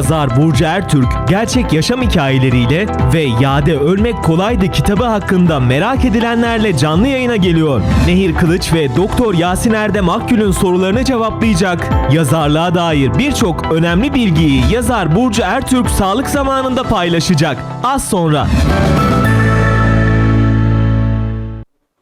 Yazar Burcu Ertürk gerçek yaşam hikayeleriyle ve Yade Ölmek Kolaydı kitabı hakkında merak edilenlerle canlı yayına geliyor. Nehir Kılıç ve Doktor Yasin Erdem Akgül'ün sorularını cevaplayacak. Yazarlığa dair birçok önemli bilgiyi yazar Burcu Ertürk sağlık zamanında paylaşacak. Az sonra.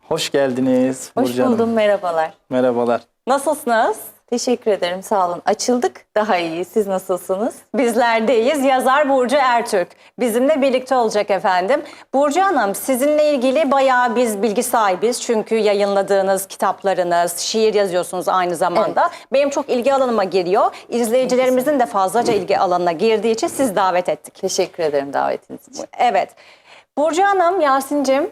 Hoş geldiniz Hoş Burcu Hanım. buldum, merhabalar. Merhabalar. Nasılsınız? Teşekkür ederim, sağ olun. Açıldık, daha iyi. Siz nasılsınız? Bizlerdeyiz. Yazar Burcu Ertürk. Bizimle birlikte olacak efendim. Burcu Hanım sizinle ilgili bayağı biz bilgi sahibiz. Çünkü yayınladığınız kitaplarınız, şiir yazıyorsunuz aynı zamanda. Benim çok ilgi alanıma giriyor. İzleyicilerimizin de fazlaca ilgi alanına girdiği için siz davet ettik. Teşekkür ederim davetiniz için. Evet. Burcu Hanım, Yasin'cim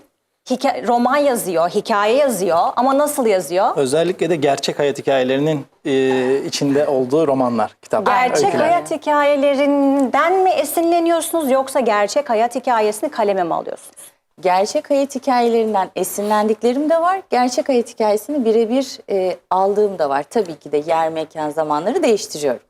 hika- roman yazıyor, hikaye yazıyor ama nasıl yazıyor? Özellikle de gerçek hayat hikayelerinin e, içinde olduğu romanlar, kitaplar, Gerçek öyküler. hayat hikayelerinden mi esinleniyorsunuz yoksa gerçek hayat hikayesini kaleme mi alıyorsunuz? Gerçek hayat hikayelerinden esinlendiklerim de var. Gerçek hayat hikayesini birebir e, aldığım da var. Tabii ki de yer, mekan, zamanları değiştiriyorum.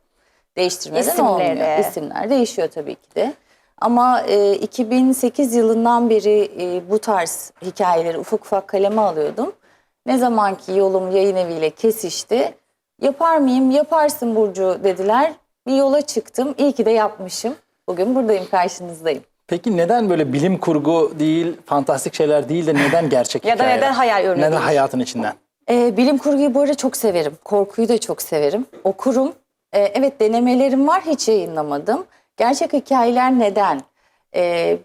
Değiştirmeden İsimleri. olmuyor. İsimler değişiyor tabii ki de. Ama e, 2008 yılından beri e, bu tarz hikayeleri ufak ufak kaleme alıyordum. Ne zamanki yolum yayın eviyle kesişti. Yapar mıyım? Yaparsın Burcu dediler. Bir yola çıktım. İyi ki de yapmışım. Bugün buradayım karşınızdayım. Peki neden böyle bilim kurgu değil, fantastik şeyler değil de neden gerçek Ya da hikayeler? neden hayal ürünü Neden değil? hayatın içinden? Ee, bilim kurguyu bu arada çok severim. Korkuyu da çok severim. Okurum. Ee, evet denemelerim var hiç yayınlamadım. Gerçek hikayeler neden? Ee,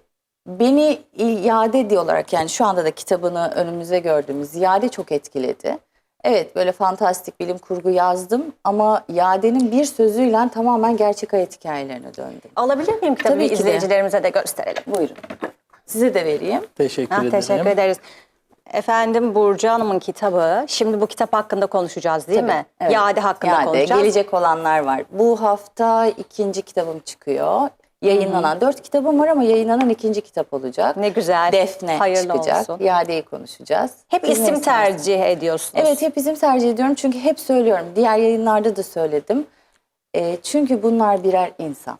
beni iade ediyor olarak yani şu anda da kitabını önümüzde gördüğümüz Yade çok etkiledi. Evet böyle fantastik bilim kurgu yazdım ama Yade'nin bir sözüyle tamamen gerçek hayat hikayelerine döndüm. Alabilir miyim kitabı Tabii ki de. izleyicilerimize de gösterelim. Buyurun. Size de vereyim. Teşekkür Ha, ederim. teşekkür ederiz. Efendim Burcu Hanım'ın kitabı. Şimdi bu kitap hakkında konuşacağız değil mi? Evet. Yade hakkında Yade, konuşacağız. Gelecek olanlar var. Bu hafta ikinci kitabım çıkıyor. Yayınlanan dört kitabım var ama yayınlanan ikinci kitap olacak. Ne güzel. Defne Hayırlı çıkacak. olsun. Yade'yi konuşacağız. Hep ne isim tercih ediyorsunuz. Evet hep isim tercih ediyorum çünkü hep söylüyorum. Diğer yayınlarda da söyledim. E, çünkü bunlar birer insan.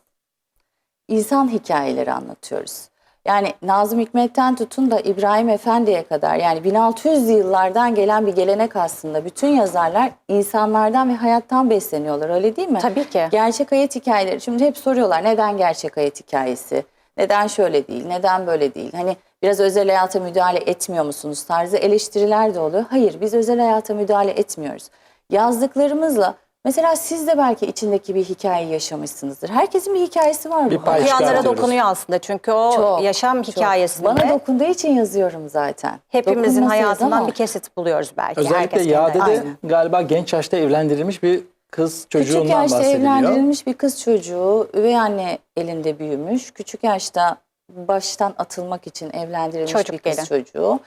İnsan hikayeleri anlatıyoruz. Yani Nazım Hikmet'ten tutun da İbrahim Efendi'ye kadar yani 1600'lü yıllardan gelen bir gelenek aslında. Bütün yazarlar insanlardan ve hayattan besleniyorlar öyle değil mi? Tabii ki. Gerçek hayat hikayeleri. Şimdi hep soruyorlar neden gerçek hayat hikayesi? Neden şöyle değil? Neden böyle değil? Hani biraz özel hayata müdahale etmiyor musunuz tarzı eleştiriler de oluyor. Hayır biz özel hayata müdahale etmiyoruz. Yazdıklarımızla mesela siz de belki içindeki bir hikaye yaşamışsınızdır. Herkesin bir hikayesi var Bir bu pay çıkartıyoruz. dokunuyor aslında. Çünkü o Çok, yaşam çok. hikayesinde Bana dokunduğu için yazıyorum zaten. hepimizin hayatından bir kesit buluyoruz belki. Özellikle Herkes kendi Yade'de hayatında. galiba genç yaşta evlendirilmiş bir kız çocuğundan Küçük yaşta bahsediliyor. evlendirilmiş bir kız çocuğu, üvey anne elinde büyümüş. Küçük yaşta baştan atılmak için evlendirilmiş Çocuk bir kız gelin. çocuğu.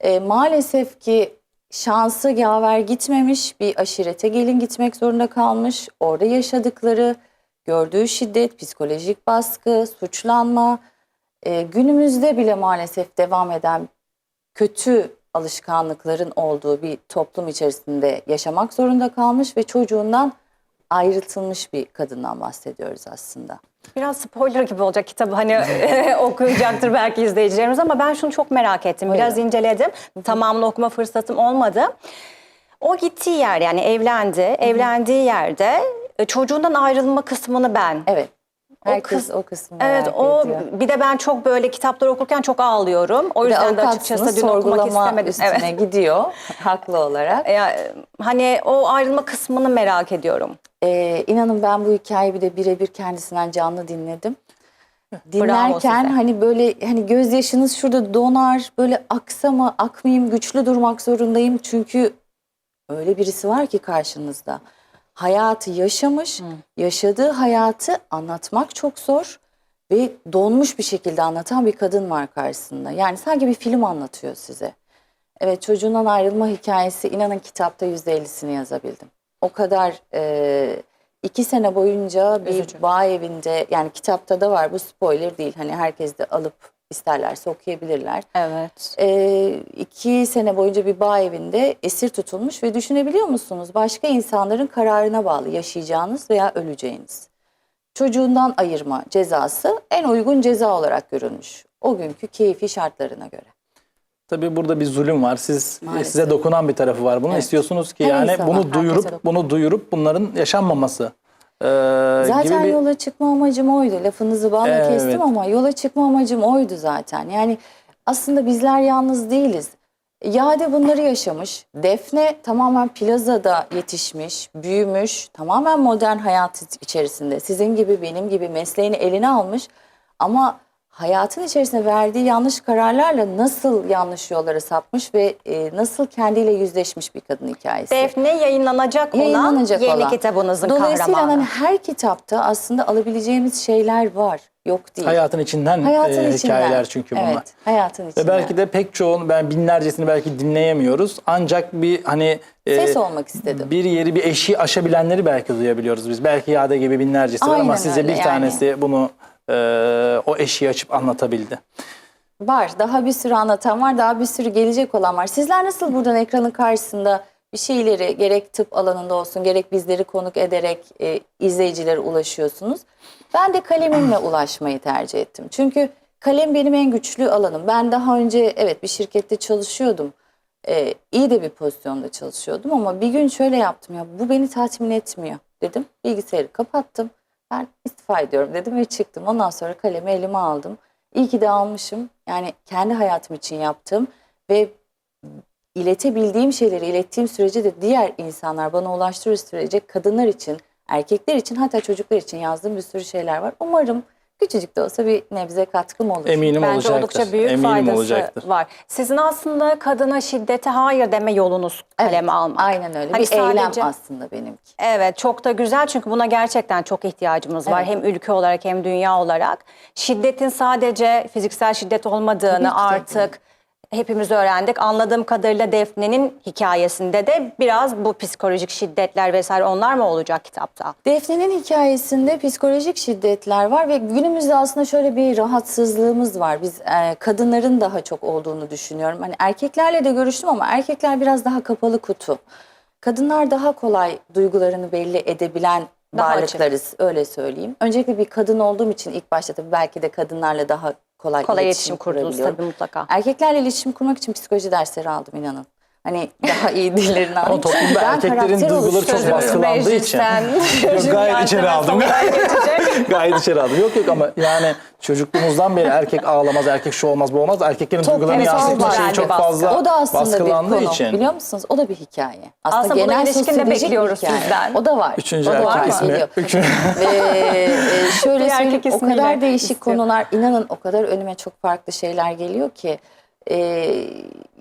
E, maalesef ki şansı yaver gitmemiş, bir aşirete gelin gitmek zorunda kalmış. Orada yaşadıkları, gördüğü şiddet, psikolojik baskı, suçlanma, e, günümüzde bile maalesef devam eden kötü alışkanlıkların olduğu bir toplum içerisinde yaşamak zorunda kalmış ve çocuğundan ayrıtılmış bir kadından bahsediyoruz aslında. Biraz spoiler gibi olacak kitabı hani okuyacaktır belki izleyicilerimiz ama ben şunu çok merak ettim. Biraz Buyurun. inceledim. Tamamını okuma fırsatım olmadı. O gittiği yer yani evlendi. Evlendiği yerde e, çocuğundan ayrılma kısmını ben Evet. Herkes kıs- o kısmı Evet o ediyor. bir de ben çok böyle kitapları okurken çok ağlıyorum. O yüzden de açıkçası dün okumak istemedim. üstüne Evet. gidiyor haklı olarak. Ya, hani o ayrılma kısmını merak ediyorum. Ee, inanın ben bu hikayeyi bir de birebir kendisinden canlı dinledim. Dinlerken hani böyle hani gözyaşınız şurada donar, böyle aksa mı akmayayım, güçlü durmak zorundayım. Çünkü öyle birisi var ki karşınızda. Hayatı yaşamış, yaşadığı hayatı anlatmak çok zor ve donmuş bir şekilde anlatan bir kadın var karşısında. Yani sanki bir film anlatıyor size. Evet çocuğundan ayrılma hikayesi inanın kitapta yüzde ellisini yazabildim. O kadar e, iki sene boyunca bir Üzücü. bağ evinde yani kitapta da var bu spoiler değil. Hani herkes de alıp isterlerse okuyabilirler. Evet. E, iki sene boyunca bir bağ evinde esir tutulmuş ve düşünebiliyor musunuz? Başka insanların kararına bağlı yaşayacağınız veya öleceğiniz. çocuğundan ayırma cezası en uygun ceza olarak görülmüş. O günkü keyfi şartlarına göre. Tabii burada bir zulüm var. Siz Maalesef. size dokunan bir tarafı var. Bunu Evet. istiyorsunuz ki Her yani bunu duyurup bunu duyurup bunların yaşanmaması. Ee, Zaten gibi bir yola çıkma amacım oydu. Lafınızı bana Evet. kestim ama yola çıkma amacım oydu zaten. Yani aslında bizler yalnız değiliz. Yade bunları yaşamış. Defne tamamen plazada yetişmiş, büyümüş. Tamamen modern hayat içerisinde. Sizin gibi benim gibi mesleğini eline almış. Ama hayatın içerisinde verdiği yanlış kararlarla nasıl yanlış yollara sapmış ve e, nasıl kendiyle yüzleşmiş bir kadın hikayesi. Defne yayınlanacak olan Yayınlanacak yeni olan. kitabınızın Dolayısıyla kahramanı. hani her kitapta aslında alabileceğimiz şeyler var. Yok değil. hayatın içinden Hayatın e, içinden. hikayeler çünkü bunlar. Evet, hayatın Ve içinden. belki de pek çoğunu ben binlercesini belki dinleyemiyoruz. Ancak bir hani e, Ses olmak istedim. bir yeri bir eşiği aşabilenleri belki duyabiliyoruz biz. Belki Yade gibi binlercesi var ama size öyle bir yani. tanesi bunu e, o eşiği açıp anlatabildi. Var. Daha bir sürü anlatan var. Daha bir sürü gelecek olan var. Sizler nasıl buradan ekranın karşısında bir şeyleri gerek tıp alanında olsun gerek bizleri konuk ederek e, izleyicilere ulaşıyorsunuz. Ben de kalemimle ulaşmayı tercih ettim. Çünkü kalem benim en güçlü alanım. Ben daha önce evet bir şirkette çalışıyordum. E, iyi de bir pozisyonda çalışıyordum ama bir gün şöyle yaptım ya bu beni tatmin etmiyor dedim. Bilgisayarı kapattım. Ben istifa ediyorum dedim ve çıktım. Ondan sonra kalemi elime aldım. İyi ki de almışım. Yani kendi hayatım için yaptım ve iletebildiğim şeyleri ilettiğim sürece de diğer insanlar bana ulaştırır sürece kadınlar için, erkekler için hatta çocuklar için yazdığım bir sürü şeyler var. Umarım küçücük de olsa bir nebze katkım olur. Eminim Bence olacaktır. oldukça büyük Eminim faydası olacaktır. var. Sizin aslında kadına şiddete hayır deme yolunuz kaleme almak. Aynen öyle. Hani bir eylem sadece- aslında benimki. Evet çok da güzel çünkü buna gerçekten çok ihtiyacımız var. Evet. Hem ülke olarak hem dünya olarak. Şiddetin sadece fiziksel şiddet Tabii olmadığını ki de. Hepimiz öğrendik. Anladığım kadarıyla Defne'nin hikayesinde de biraz bu psikolojik şiddetler vesaire onlar mı olacak kitapta? Defne'nin hikayesinde psikolojik şiddetler var ve günümüzde aslında şöyle bir rahatsızlığımız var. Biz e, kadınların daha çok olduğunu düşünüyorum. Hani erkeklerle de görüştüm ama erkekler biraz daha kapalı kutu. Kadınlar daha kolay duygularını belli edebilen Daha varlıklarız öyle söyleyeyim. Öncelikle bir kadın olduğum için ilk başta tabii belki de kadınlarla daha kolay, Kolay iletişim iletişim kurabiliyorum. tabii mutlaka. Erkeklerle iletişim kurmak için psikoloji dersleri aldım inanın. Hani daha iyi dillerini Ama toplumda ben erkeklerin duyguları çok baskılandığı için. Yok, gayet içeri aldım. Gayet içeri aldım. Yok yok ama yani çocukluğumuzdan beri erkek ağlamaz, erkek şu olmaz, bu olmaz. Erkeklerin duygularını toplumsal yansıtma şeyi çok Baskı. fazla O da aslında bir baskılandığı konu için. biliyor musunuz? O da bir hikaye. Aslında, Aslında genel ilişkin de sosyolojik bir bekliyoruz sizden. O da var. Üçüncü o da var. ismi. Üçüncü- Ve e, şöyle Bir erkek söyleyeyim o kadar değişik istiyorum. konular inanın o kadar önüme çok farklı şeyler geliyor ki e,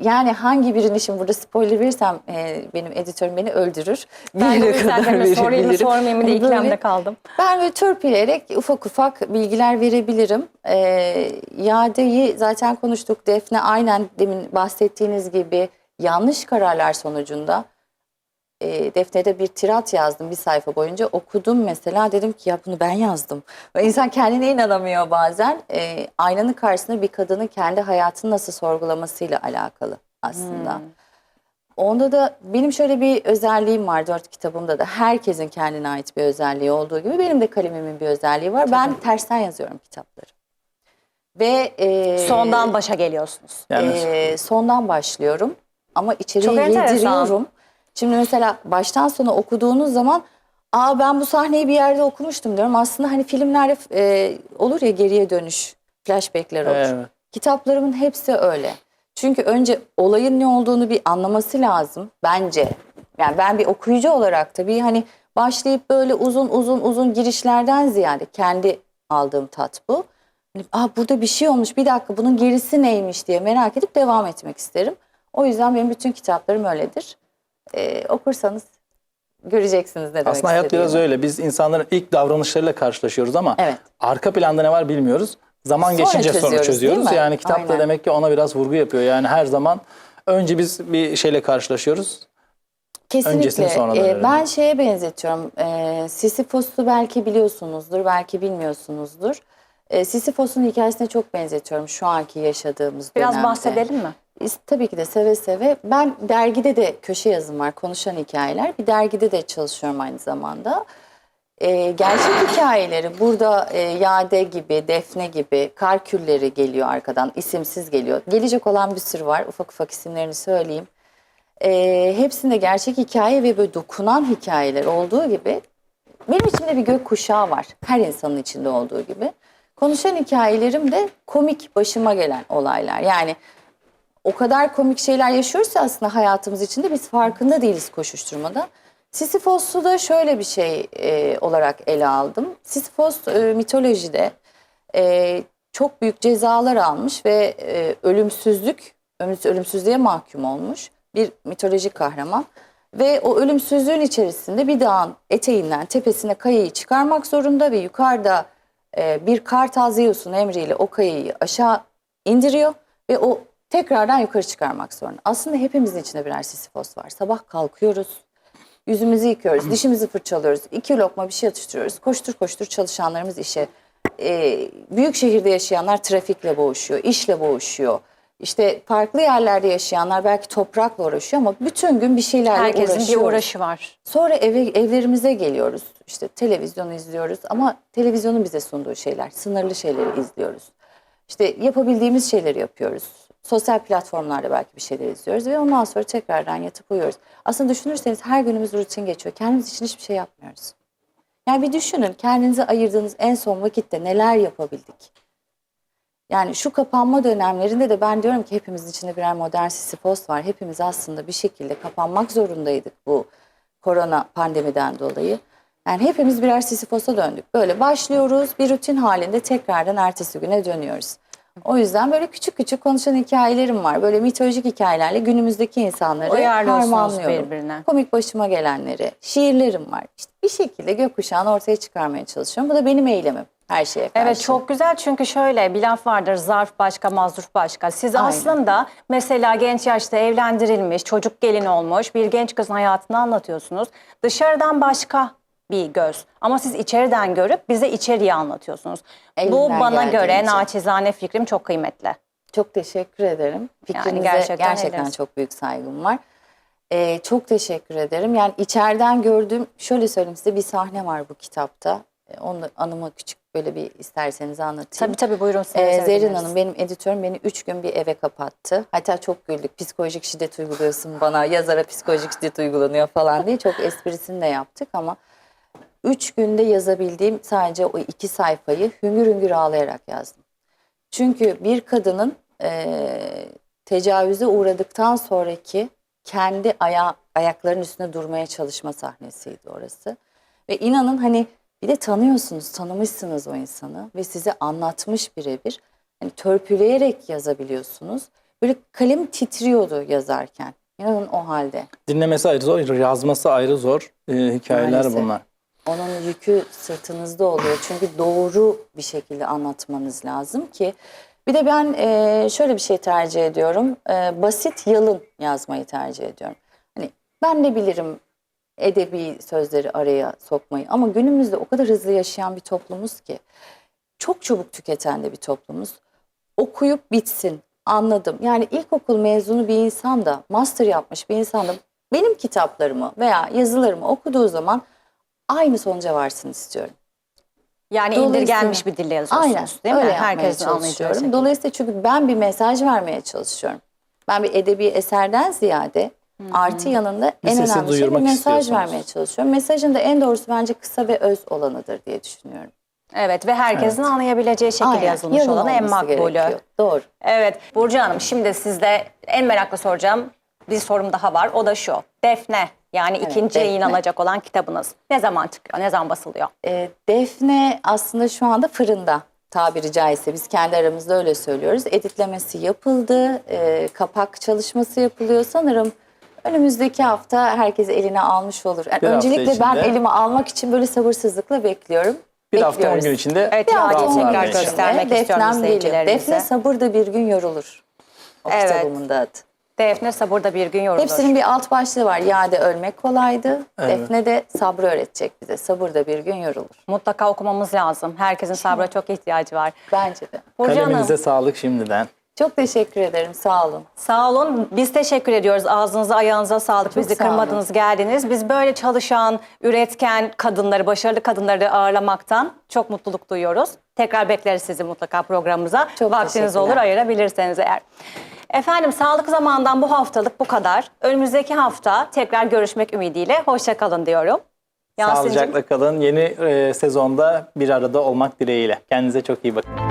yani hangi birini şimdi burada spoiler verirsem e, benim editörüm beni öldürür. Ben Bir yere kadar hani sorayım mı sormayayım mı diye ikilemde kaldım. ben böyle törpüleyerek ufak ufak bilgiler verebilirim. Ee, Yade'yi zaten konuştuk. Defne aynen demin bahsettiğiniz gibi yanlış kararlar sonucunda e, Defne'de bir tirat yazdım bir sayfa boyunca. Okudum mesela dedim ki ya bunu ben yazdım. Ve insan kendine inanamıyor bazen. Ee, aynanın karşısında bir kadının kendi hayatını nasıl sorgulamasıyla alakalı aslında. Onda da benim şöyle bir özelliğim var dört kitabımda da. Herkesin kendine ait bir özelliği olduğu gibi benim de kalemimin bir özelliği var. Ben tersten yazıyorum kitapları. Ve e, Sondan başa geliyorsunuz. Yani e, sondan başlıyorum ama içeriye Çok enteresan. Şimdi mesela baştan sona okuduğunuz zaman Aa ben bu sahneyi bir yerde okumuştum diyorum. Aslında hani filmlerde e, olur ya geriye dönüş, flashbackler olur. Evet. Kitaplarımın hepsi öyle. Çünkü önce olayın ne olduğunu bir anlaması lazım bence. Yani ben bir okuyucu olarak tabii hani başlayıp böyle uzun uzun uzun girişlerden ziyade kendi aldığım tat bu. Hani, Aa, burada bir şey olmuş bir dakika bunun gerisi neymiş diye merak edip devam etmek isterim. O yüzden benim bütün kitaplarım öyledir. Ee, okursanız göreceksiniz ne demek Aslında hayat istediğimi. biraz öyle. Biz insanların ilk davranışlarıyla karşılaşıyoruz ama Evet. arka planda ne var bilmiyoruz. Zaman Sonra geçince sonra çözüyoruz, çözüyoruz. değil mi? Yani kitap da Aynen. demek ki ona biraz vurgu yapıyor. Yani her zaman önce biz bir şeyle karşılaşıyoruz. Kesinlikle. Öncesini sonradan Ee, öğrenelim. ben şeye benzetiyorum. Ee, Sisyphos'u belki biliyorsunuzdur, belki bilmiyorsunuzdur. Ee, Sisyphos'un hikayesine çok benzetiyorum şu anki yaşadığımız Biraz dönemde. bahsedelim mi? Tabii ki de seve seve. Ben dergide de köşe yazım var, konuşan hikayeler. Bir dergide de çalışıyorum aynı zamanda. e, gerçek hikayeleri burada e, Yade gibi, Defne gibi, kar külleri geliyor arkadan, isimsiz geliyor. Gelecek olan bir sürü var. Ufak ufak isimlerini söyleyeyim. E, hepsinde gerçek hikaye ve böyle dokunan hikayeler olduğu gibi benim içimde bir gök kuşağı var. Her insanın içinde olduğu gibi. Konuşan hikayelerim de komik başıma gelen olaylar. Yani o kadar komik şeyler yaşıyoruz ki aslında hayatımız içinde biz farkında değiliz koşuşturmada. Sisyphos'u da şöyle bir şey e, olarak ele aldım. Sisyphos e, mitolojide e, çok büyük cezalar almış ve e, ölümsüzlük, ölüm- ölümsüzlüğe mahkum olmuş bir mitolojik kahraman. Ve o ölümsüzlüğün içerisinde bir dağın eteğinden tepesine kayayı çıkarmak zorunda ve yukarıda e, bir kartal Zeus'un emriyle o kayayı aşağı indiriyor ve o tekrardan yukarı çıkarmak zorunda. Aslında hepimizin içinde birer Sisyphos var. Sabah kalkıyoruz, yüzümüzü yıkıyoruz, dişimizi fırçalıyoruz, iki lokma bir şey atıştırıyoruz. Koştur koştur çalışanlarımız işe. Ee, büyük şehirde yaşayanlar trafikle boğuşuyor, işle boğuşuyor. İşte farklı yerlerde yaşayanlar belki toprakla uğraşıyor ama bütün gün bir şeylerle Herkesin bir uğraşıyoruz. uğraşı var. Sonra eve, evlerimize geliyoruz. İşte televizyonu izliyoruz ama televizyonun bize sunduğu şeyler, sınırlı şeyleri izliyoruz. İşte yapabildiğimiz şeyleri yapıyoruz. Sosyal platformlarda belki bir şeyler izliyoruz ve ondan sonra tekrardan yatıp uyuyoruz. Aslında düşünürseniz her günümüz rutin geçiyor. Kendimiz için hiçbir şey yapmıyoruz. Yani bir düşünün kendinize ayırdığınız en son vakitte neler yapabildik? Yani şu kapanma dönemlerinde de ben diyorum ki hepimizin içinde birer modern Sisyphos var. Hepimiz aslında bir şekilde kapanmak zorundaydık bu korona pandemiden dolayı. Yani hepimiz birer Sisyphos'a döndük. Böyle başlıyoruz bir rutin halinde tekrardan ertesi güne dönüyoruz. O yüzden böyle küçük küçük konuşan hikayelerim var. Böyle mitolojik hikayelerle günümüzdeki insanları harmanlıyorum. birbirine. Komik başıma gelenleri, şiirlerim var. İşte bir şekilde gökkuşağını ortaya çıkarmaya çalışıyorum. Bu da benim eylemim her şeye karşı. Evet çok güzel çünkü şöyle bir laf vardır zarf başka mazruf başka. Siz Aynen. aslında mesela genç yaşta evlendirilmiş çocuk gelin olmuş bir genç kızın hayatını anlatıyorsunuz. Dışarıdan başka bir göz ama siz içeriden görüp bize içeriği anlatıyorsunuz. Bu Elimden bana göre geldiğince. naçizane fikrim çok kıymetli. Çok teşekkür ederim. Fikrinize gerçekten gerçekten, ederiz. çok büyük saygım var. Ee, çok teşekkür ederim. Yani içeriden gördüğüm, şöyle söyleyeyim size bir sahne var bu kitapta. Ee, onu anımı küçük böyle bir isterseniz anlatayım. Tabii tabii buyurun. seve Ee, Zerrin. Hanım benim editörüm beni üç gün bir eve kapattı. Hatta çok güldük. Psikolojik şiddet uyguluyorsun bana. Yazara psikolojik şiddet uygulanıyor falan diye. Çok esprisini de yaptık ama üç günde yazabildiğim sadece o iki sayfayı hüngür hüngür ağlayarak yazdım. Çünkü bir kadının eee tecavüze uğradıktan sonraki kendi aya, ayaklarının üstünde durmaya çalışma sahnesiydi orası. Ve inanın hani bir de tanıyorsunuz, tanımışsınız o insanı ve size anlatmış birebir. Hani törpüleyerek yazabiliyorsunuz. Böyle kalem titriyordu yazarken. İnanın o halde. Dinlemesi ayrı zor, yazması ayrı zor e, hikayeler Maalesef. bunlar. Onun yükü sırtınızda oluyor. Çünkü doğru bir şekilde anlatmanız lazım ki. Bir de ben e, şöyle bir şey tercih ediyorum. E, basit yalın yazmayı tercih ediyorum. Hani ben ne bilirim edebi sözleri araya sokmayı ama günümüzde o kadar hızlı yaşayan bir toplumuz ki çok çabuk tüketen de bir toplumuz. Okuyup bitsin anladım. Yani ilkokul mezunu bir insan da master yapmış bir insan da benim kitaplarımı veya yazılarımı okuduğu zaman aynı sonuca varsın istiyorum. Yani indirgenmiş bir dille yazıyorsunuz Aynen değil mi? öyle Herkesin anlayacağı şekilde. Dolayısıyla çünkü ben bir mesaj vermeye çalışıyorum. Ben bir edebi eserden ziyade artı yanında Bir en önemli şey bir mesaj vermeye çalışıyorum. Mesajın da en doğrusu bence kısa ve öz olanıdır diye düşünüyorum. Evet ve herkesin anlayabileceği şekilde Aynen, yazılmış yalın olanı en makbulü. gerekiyor. Doğru. Evet Burcu Hanım şimdi sizde en meraklı soracağım bir sorum daha var. O da şu. Defne yani Evet, ikinci Defne. yayınlanacak olan kitabınız. Ne zaman çıkıyor? Ne zaman basılıyor? E, Defne aslında şu anda fırında tabiri caizse biz kendi aramızda öyle söylüyoruz. Editlemesi yapıldı, e, kapak çalışması yapılıyor. Sanırım önümüzdeki hafta herkes eline almış olur. Yani Bir hafta öncelikle ben içinde. elime almak için böyle sabırsızlıkla bekliyorum. Bir hafta on gün içinde Evet, Bir hafta on gün içinde göstermek istiyorum Defnem geliyor. Defne sabır da bir gün yorulur. O Evet. kitabımın da adı. Defne sabırda bir gün yorulur. Hepsinin bir alt başlığı var. Yade ölmek kolaydı. Evet. Defne de sabrı öğretecek bize. Sabır da bir gün yorulur. Mutlaka okumamız lazım. Herkesin sabra çok ihtiyacı var. Bence de. Burcu Hanım kaleminize sağlık şimdiden. Çok teşekkür ederim. Sağ olun. Sağ olun. Biz teşekkür ediyoruz. Ağzınıza ayağınıza sağlık. Bizi sağ olun. kırmadınız, geldiniz. Biz böyle çalışan, üretken kadınları, başarılı kadınları ağırlamaktan çok mutluluk duyuyoruz. Tekrar bekleriz sizi mutlaka programımıza. Çok Vaktiniz olur ayırabilirseniz eğer. Efendim sağlık zamandan bu haftalık bu kadar. Önümüzdeki hafta tekrar görüşmek ümidiyle. Hoşça kalın diyorum. Yasin'cim. Sağlıcakla kalın. Yeni e, sezonda bir arada olmak dileğiyle. Kendinize çok iyi bakın.